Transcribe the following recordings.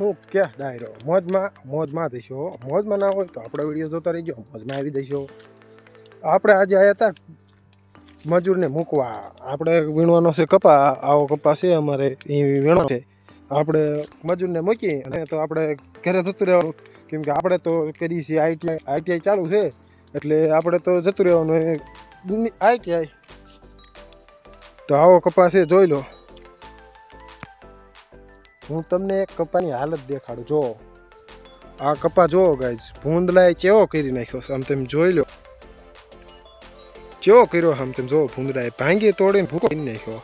હું કે ડાયરો. મોજમાં મોજમાં દઈશો મોજમાં ના હોય તો આપણે વીડિયો જોતા રહીજો. મોજમાં આવી દઈશો આપણે આજે આવ્યા હતા મજૂરને મૂકવા. આપણે વીણવાનો છે કપા. આવો કપા છે અમારે. એ વીણો છે. આપણે મજૂરને મૂકી અને તો આપણે ઘરે જતું રહેવાનું. કેમ કે આપણે તો કરીએ છીએ આઈટીઆઈ આઈટીઆઈ ચાલુ છે. એટલે આપણે તો જતું રહેવાનું. આઈટીઆઈ તો આવો કપા છે, જોઈ લો. હું તમને એક કપાની હાલત દેખાડું. જો, આ કપા જો ગાઈઝ ભૂંદલાએ ચેવો કરી નાખ્યો આમ તેમ જોઈ લો. ચેવો કર્યો આમ તેમ જો ભૂંદલાએ ભાંગી તોડીને ભૂકો કરી નાખ્યો.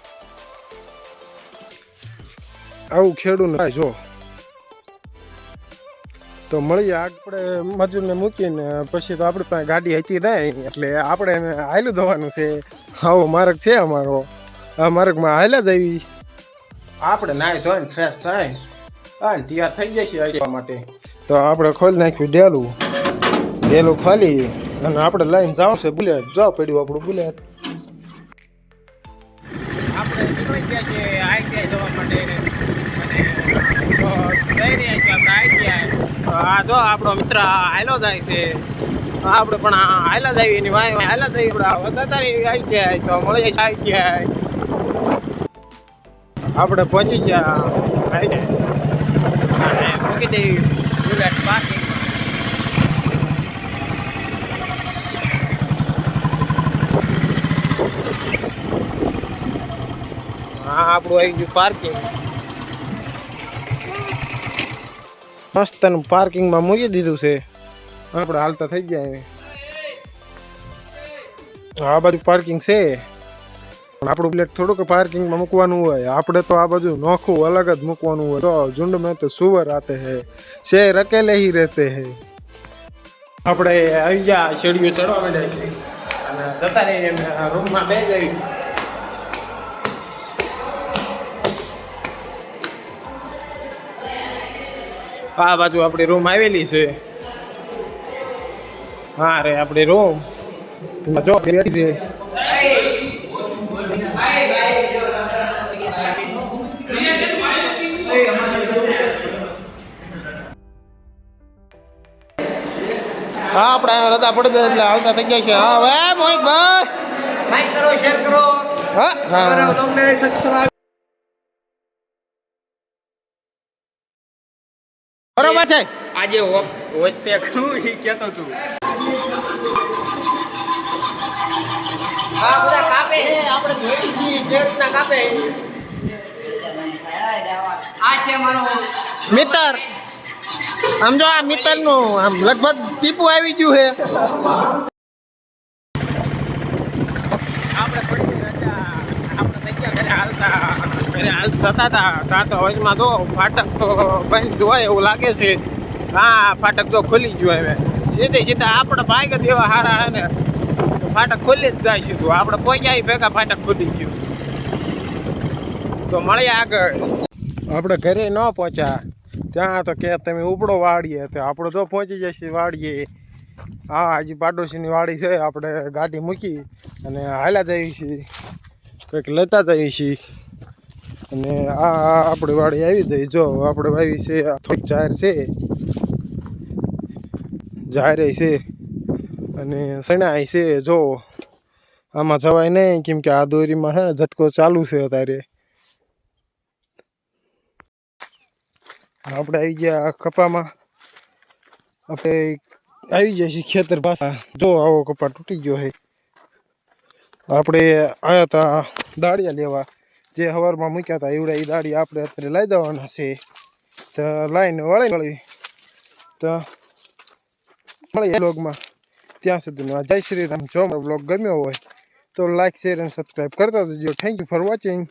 આવું ખેડૂત થાય જો તો મળીએ, આપણે મજૂરને મૂકીને, પછી તો આપણી પાસે ગાડી હતી નહીં એટલે આપણે હાયલું દવાનું છે. આવો માર્ગ છે અમારો. આ માર્ગમાં હાલ્યા જ આવી. આપણે નાય ધોઈને ફ્રેશ થાય અને તૈયાર થઈ જશે આવવા માટે. તો આપણે ખોલી નાખ્યું ડેલું. ડેલું ખાલી અને આપણે લઈને જાવ છે બુલેટ. જાવ પડ્યું આપણું બુલેટ. આપણે નીકળી ગયા છે આઈટીઆઈ જવા માટે. આ જો આપણો મિત્ર હાયલો જાય છે. આપણે પણ આ હાયલા જાય એની વાય હાયલા જાય આપણે. વધારે આઈટીઆઈ તો મળી જાય આઈટીઆઈ. આપણે પહોંચી ગયા. મૂકી દઈ બુલેટ પાર્કિંગ હા, આપણું આવી ગયું પાર્કિંગ મસ્તનું પાર્કિંગમાં મૂકી દીધું છે. આપણે હાલતા થઈ ગયા આ બાજુ પાર્કિંગ છે. આપણું બ્લેટ થોડુંક પાર્કિંગમાં મૂકવાનું હોય. આપણે તો આ બાજુ નોખું અલગ જ મૂકવાનું હોય. તો ઝુંડ મેં તો સુવર આતે હે. શેર રકેલે હી રહેતે હે. આપણે અહીંયા ગયા શેડીઓ ચડવા માંડ્યા છે અને જતા રહીને રૂમમાં બે જઈ આ બાજુ આપણી રૂમ આવેલી છે. હા રે, આપણી રૂમ. જો છે. હા આપણે રજા પડી ગયા એટલે હાલતા થઈ ગયા છે. હા હવે મોહિતભાઈ લાઈક કરો શેર કરો. હા હા બ્લોગને સબસ્ક્રાઇબ બરોબર છે. આજે હોજ પે કરું એ કહેતો છું હા બધા કાપે છે. આપણે જોઈ છીએ જે રીતના કાપે આ છે મારો મિત્ર. આમ જો આ મિત્રનું આમ લગભગ ટીપું આવી ગયું છે. થતા હતા ત્યાં તો ફાટક તો બંધ એવું લાગે છે હા ફાટક તો ખુલી ગયું હવે સીધે સીધા આપણે ભાગ જ એવા ને ફાટક ખુલી જ જાય સીધું આપણે પહોંચ્યા ભેગા ફાટક ખુલી ગયું તો મળીએ આગળ આપણે ઘરે ન પહોંચ્યા. ત્યાં તો કે તમે ઉપડો વાળીએ તો આપણે તો પહોંચી જશે વાળીએ હા, હજી પાડોશીની વાડી છે, આપણે ગાડી મૂકી અને હાલ્યા જઈએ છીએ કંઈક લેતા જઈએ છીએ અને આ આપણી વાડી આવી જઈ જો, આપણે વાવી છે થોડીક જાહેર છે. જાહેર છે. અને સણાય છે, જો. આમાં જવાય નહીં, કેમ કે આ દોરીમાં હે, ઝટકો ચાલુ છે અત્યારે. આપણે આવી ગયા કપામાં. આપણે આવી ગયા છીએ ખેતર પાસે જો આવો કપા તૂટી ગયો છે. આપણે આવ્યા હતા દાળિયા લેવા. જે હવારમાં મૂક્યા હતા એવડા એ દાળી આપણે અત્યારે લઈ દેવાના છે. તો લાઈને વળી વળી તો મળીએ બ્લોગમાં ત્યાં સુધીમાં જય શ્રી રામ. જો બ્લોગ ગમ્યો હોય તો લાઈક, શેર અને સબસ્ક્રાઈબ કરતા જજો. Thank you for watching